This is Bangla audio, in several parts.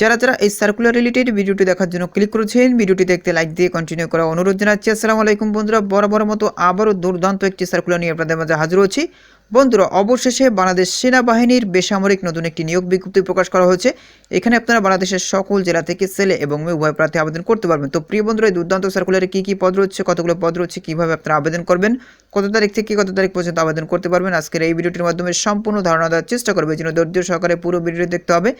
যারা যারা এই সার্কুলার রিলেটেড ভিডিওটি দেখার জন্য ক্লিক করেছেন, ভিডিওটি দেখতে লাইক দিয়ে কন্টিনিউ করা অনুরোধ জানাচ্ছি। আসসালামু আলাইকুম বন্ধুরা বরাবর মতো আবারও দুর্দান্ত একটি সার্কুলার নিয়ে আপনাদের মাঝে হাজির হচ্ছি। বন্ধুরা, অবশেষে বাংলাদেশ সেনাবাহিনীর বেসামরিক নতুন একটি নিয়োগ বিজ্ঞপ্তি প্রকাশ করা হয়েছে। এখানে আপনারা বাংলাদেশের সকল জেলা থেকে ছেলে এবং মেয়ে উভয় প্রার্থী আবেদন করতে পারবেন। তো প্রিয় বন্ধুরা, এই দুর্দান্ত সার্কুলারে কী কী পদ রয়েছে, কতগুলো পদ রয়েছে, কীভাবে আপনারা আবেদন করবেন, কত তারিখ থেকে কত তারিখ পর্যন্ত আবেদন করতে পারবেন, আজকের এই ভিডিওটির মাধ্যমে সম্পূর্ণ ধারণা দেওয়ার চেষ্টা করবে। জন্য ধৈর্য সহকারে পুরো ভিডিওটি দেখতে হবে।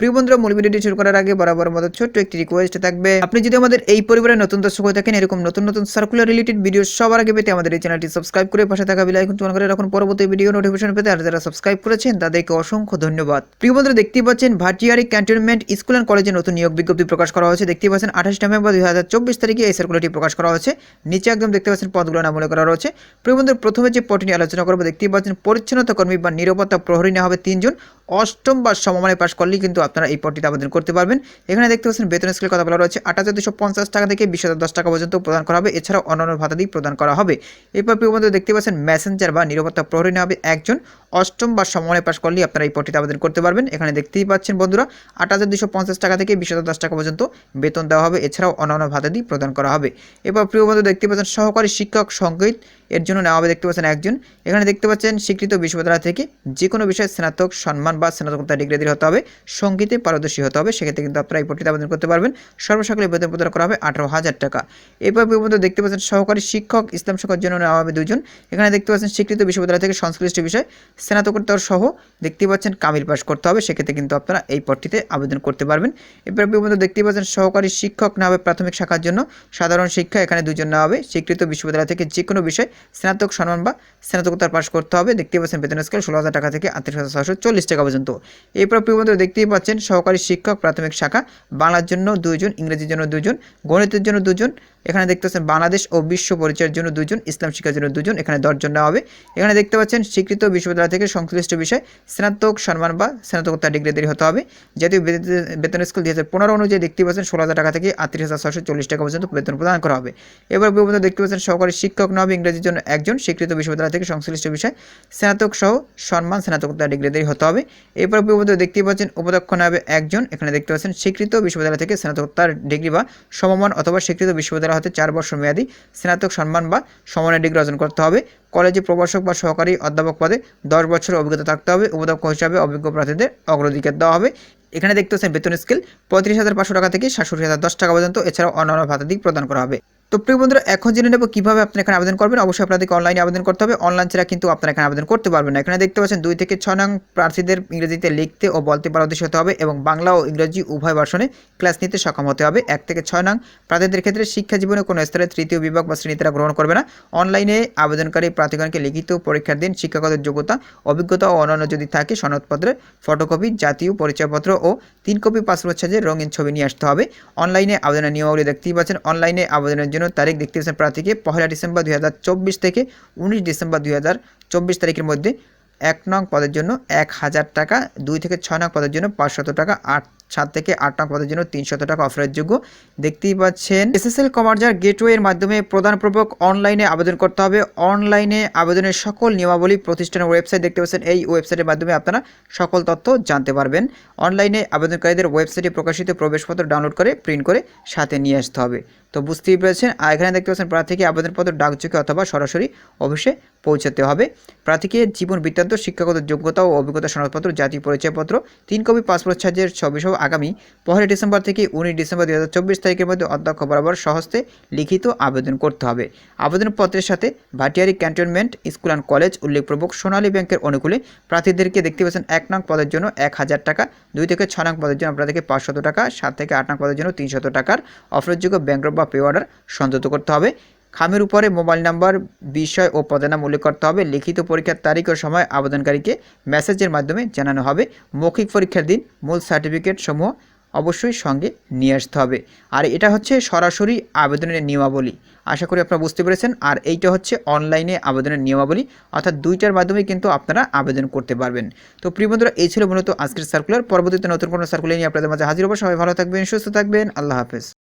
প্রিয় বন্ধুরা, মূল ভিডিওটি শুরু করার আগে বরাবর মতো ছোট্ট একটি রিকোয়েস্ট থাকবে। আপনি যদি আমাদের এই পরিবারের নতুন দর্শক হয়ে থাকেন, এরকম নতুন নতুন সার্কুলার রিলেটেড ভিডিও সবার আগে পেতে আমাদের এই চ্যানেলটি সাবস্ক্রাইব করে পাশে থাকা বেল আইকন অন করে রাখুন। পরবর্তী ভিডিও নোটিফিকেশন পেতে আর যারা সাবস্ক্রাইব করেছেন তাদেরকে অসংখ্য ধন্যবাদ। প্রিয় বন্ধুরা, দেখতেই পাচ্ছেন ভাটিয়ারি ক্যান্টনমেন্ট স্কুল অ্যান্ড কলেজে নতুন নিয়োগ বিজ্ঞপ্তি প্রকাশ করা হয়েছে। দেখতে পাচ্ছেন আঠাশ নভেম্বর দুই হাজার চব্বিশ তারিখে এই সার্কুলারটি প্রকাশ করা হয়েছে। নিচে একদম দেখতে পাচ্ছেন পদগুলো নাম করা রয়েছে। প্রিয় বন্ধুরা, প্রথমে যে পদটি নিয়ে আলোচনা করব দেখতে পাচ্ছেন পরিচ্ছন্নতা কর্মী বা নিরাপত্তা প্রহরী নেওয়া হবে তিনজন। অষ্টম বা সমমানে পাশ করলেই কিন্তু আপনারা এই পদটিতে আবেদন করতে পারবেন। এখানে দেখতে পাচ্ছেন বেতন স্কেলের কথা বলা রয়েছে। আট হাজার দুশো পঞ্চাশ টাকা থেকে বিশ হাজার দশ টাকা পর্যন্ত প্রদান করা হবে। এছাড়াও অন্যান্য ভাতাদি প্রদান করা হবে। এরপর প্রিয় বন্ধু দেখতে পাচ্ছেন মেসেঞ্জার বা নিরাপত্তা প্রহরী নেওয়া হবে একজন। অষ্টম বা সমমানে পাশ করলেই আপনারা এই পদটিতে আবেদন করতে পারবেন। এখানে দেখতেই পাচ্ছেন বন্ধুরা আট হাজার দুশো পঞ্চাশ টাকা থেকে বিশ হাজার দশ টাকা পর্যন্ত বেতন দেওয়া হবে। এছাড়াও অন্যান্য ভাতাদি প্রদান করা হবে। এরপর প্রিয় বন্ধু দেখতে পাচ্ছেন, সহকারী শিক্ষক সংগীত এর জন্য নেওয়া হবে। দেখতে পাচ্ছেন একজন। এখানে দেখতে পাচ্ছেন, স্বীকৃত বিশ্ববিদ্যালয় থেকে যে কোনো বিষয়ে স্নাতক, সম্মান বা স্নাতকোত্তর ডিগ্রি হতে হবে, সঙ্গীতে পারদর্শী হতে হবে, সেক্ষেত্রে কিন্তু আপনারা এই পট্টিতে আবেদন করতে পারবেন। সর্বসকলে বেতন প্রদান করা হবে আঠারো হাজার টাকা। এরপর পর্যন্ত দেখতে পাচ্ছেন সহকারী শিক্ষক, ইসলাম শিক্ষার জন্য নেওয়া হবে দুজন এখানে দেখতে পাচ্ছেন স্বীকৃত বিশ্ববিদ্যালয় থেকে সংশ্লিষ্ট বিষয়, স্নাতকোত্তর সহ দেখতে পাচ্ছেন কামিল পাস করতে হবে, সেক্ষেত্রে কিন্তু আপনারা এই পট্টিতে আবেদন করতে পারবেন। এরপর পর্যন্ত দেখতে পাচ্ছেন সহকারী শিক্ষক নেওয়া হবে প্রাথমিক শাখার জন্য। সাধারণ শিক্ষা এখানে দুজন নেওয়া হবে। স্বীকৃত বিশ্ববিদ্যালয় থেকে যে কোনো বিষয় স্নাতক সম্মান বা স্নাতকোত্তর পাস করতে হবে। দেখতে পাচ্ছেন বেতন স্কেল ষোলো হাজার টাকা থেকে আটত্রিশ হাজার ছশো চল্লিশ টাকা পর্যন্ত। এরপর প্রিয়বন্ধু দেখতেই পাচ্ছেন সহকারী শিক্ষক প্রাথমিক শাখা, বাংলার জন্য দুইজন, ইংরেজির জন্য দুজন গণিতের জন্য দুজন এখানে দেখতে পাচ্ছেন বাংলাদেশ ও বিশ্ব পরিচয়ের জন্য দুজন, ইসলাম শিক্ষার জন্য দুজন, এখানে দশজন নেওয়া হবে। এখানে দেখতে পাচ্ছেন স্বীকৃত বিশ্ববিদ্যালয় থেকে সংশ্লিষ্ট বিষয় স্নাতক সম্মান বা স্নাতকোত্তর ডিগ্রি দেরি হতে হবে। জাতীয় বেতন স্কুল দুই হাজার পনেরো অনুযায়ী দেখতে পাচ্ছেন ষোলো হাজার টাকা থেকে আটত্রিশ হাজার ছশো চল্লিশ টাকা পর্যন্ত বেতন প্রদান করা হবে। এবার বিভিন্ন দেখতে পাচ্ছেন সহকারী শিক্ষক হবে ইংরেজির জন্য একজন স্বীকৃত বিশ্ববিদ্যালয় থেকে সংশ্লিষ্ট বিষয় স্নাতক সহ সম্মান স্নাতকোত্তর ডিগ্রি দেরি হতে হবে। এরপর বিভিন্ন দেখতে পাচ্ছেন উপাধ্যক্ষ হবে একজন, এখানে দেখতে পাচ্ছেন স্বীকৃত বিশ্ববিদ্যালয় থেকে স্নাতকোত্তর ডিগ্রি বা সমমান অথবা স্বীকৃত বিশ্ববিদ্যালয় হতে চার বছর মেয়াদী স্নাতক সম্মান বা সমানের ডিগ্রি অর্জন করতে হবে। কলেজে প্রভাষক বা সহকারী অধ্যাপক পদে দশ বছরের অভিজ্ঞতা থাকতে হবে। উপাধ্যক্ষ হিসাবে অভিজ্ঞ প্রার্থীদের অগ্রাধিকার দেওয়া হবে। এখানে দেখতে পাচ্ছেন বেতন স্কেল পঁয়ত্রিশ হাজার পাঁচশো টাকা থেকে সাতষট্টি হাজার দশ টাকা পর্যন্ত। এছাড়াও অন্যান্য ভাতা দিক প্রদান করা হবে। তো প্রিয় বন্ধুরা, এখন জেনে নেব কীভাবে আপনি এখানে আবেদন করবেন। অবশ্যই আপনাদেরকে অনলাইনে আবেদন করতে হবে। অনলাইন ছাড়া কিন্তু আপনারা এখানে আবেদন করতে পারবেন না। এখানে দেখতে পাচ্ছেন দুই থেকে ছয় নং প্রার্থীদের ইংরেজিতে লিখতে ও বলতে পারদর্শী হতে হবে এবং বাংলা ও ইংরেজি উভয় ভাষণে ক্লাস নিতে সক্ষম হতে হবে। এক থেকে ছয় নং প্রার্থীদের ক্ষেত্রে শিক্ষা জীবনে কোনো স্তরে তৃতীয় বিভাগ বা শ্রেণি তারা গ্রহণ করবে না। অনলাইনে আবেদনকারী প্রার্থীগণকে লিখিত পরীক্ষার দিন শিক্ষাগত যোগ্যতা, অভিজ্ঞতা ও অন্যান্য যদি থাকে সনদপত্রের ফটোকপি জাতীয় পরিচয়পত্র ও তিন কপি পাসপোর্ট সাইজের রঙিন ছবি নিয়ে আসতে হবে। অনলাইনে আবেদনের নিয়মাবলী দেখতেই পাচ্ছেন। অনলাইনে আবেদনের জন্য তারিখ দেখতে পাচ্ছেন প্রার্থীকে পহেলা ডিসেম্বর দুই হাজার চব্বিশ থেকে উনিশ ডিসেম্বর দুই হাজার চব্বিশ তারিখের মধ্যে এক নং পদের জন্য এক হাজার টাকা, দুই থেকে ছয় নং পদের জন্য পাঁচশত টাকা, আট, সাত থেকে আট নং পদের জন্য তিনশত টাকা অফারের যোগ্য। দেখতেই পাচ্ছেন, এসএসএল কমার্জার গেটওয়ের মাধ্যমে প্রদানপূর্বক অনলাইনে আবেদন করতে হবে। অনলাইনে আবেদনের সকল নিয়মাবলী প্রতিষ্ঠানের ওয়েবসাইট দেখতে পাচ্ছেন। এই ওয়েবসাইটের মাধ্যমে আপনারা সকল তথ্য জানতে পারবেন। অনলাইনে আবেদনকারীদের ওয়েবসাইটে প্রকাশিত প্রবেশপত্র ডাউনলোড করে, প্রিন্ট করে সাথে নিয়ে আসতে হবে। তো বুঝতেই পেরেছেন, আর এখানে দেখতে পাচ্ছেন প্রার্থীকে আবেদনপত্র ডাকযোগে অথবা সরাসরি অফিসে পৌঁছাতে হবে। প্রার্থীকে জীবন বৃত্তান্ত শিক্ষাগত যোগ্যতা ও অভিজ্ঞতা সনদপত্র, জাতীয় পরিচয়পত্র, তিন কপি পাসপোর্ট সাইজের ছবি সহ আগামী পহেলা ডিসেম্বর থেকে উনিশ ডিসেম্বর দু হাজার চব্বিশ তারিখের মধ্যে অধ্যক্ষ বরাবর সহস্তে লিখিত আবেদন করতে হবে। আবেদনপত্রের সাথে Bhatiary cantonment, school and college উল্লেখপূর্বক Sonali ব্যাংকের অনুকূলে প্রার্থীদেরকে দেখতে পাচ্ছেন এক নং পদের জন্য এক হাজার টাকা, দুই থেকে ছ নং পদের জন্য আপনাদেরকে পাঁচশত টাকা, সাত থেকে আট নং পদের জন্য তিনশত টাকার অফারযোগ্য ব্যাংক বা পে অর্ডার সংযুক্ত করতে হবে। খামের উপরে মোবাইল নাম্বার, বিষয় ও পদের নাম উল্লেখ করতে হবে। লিখিত পরীক্ষার তারিখ ও সময় আবেদনকারীকে মেসেজের মাধ্যমে জানানো হবে। মৌখিক পরীক্ষার দিন, মূল সার্টিফিকেট সমূহ অবশ্যই সঙ্গে নিয়ে আসতে হবে। আর এটা হচ্ছে সরাসরি আবেদনের নিয়মাবলী। আশা করি আপনারা বুঝতে পেরেছেন। আর এইটা হচ্ছে অনলাইনে আবেদনের নিয়মাবলী। অর্থাৎ দুইটার মাধ্যমে কিন্তু আপনারা আবেদন করতে পারবেন। তো প্রিয় বন্ধুরা, এই ছিল মূলত আজকের সার্কুলার পরবর্তীতে নতুন কোনো সার্কুলার নিয়ে আপনাদের মাঝে হাজির হব। সবাই ভালো থাকবেন, সুস্থ থাকবেন। আল্লাহ হাফেজ।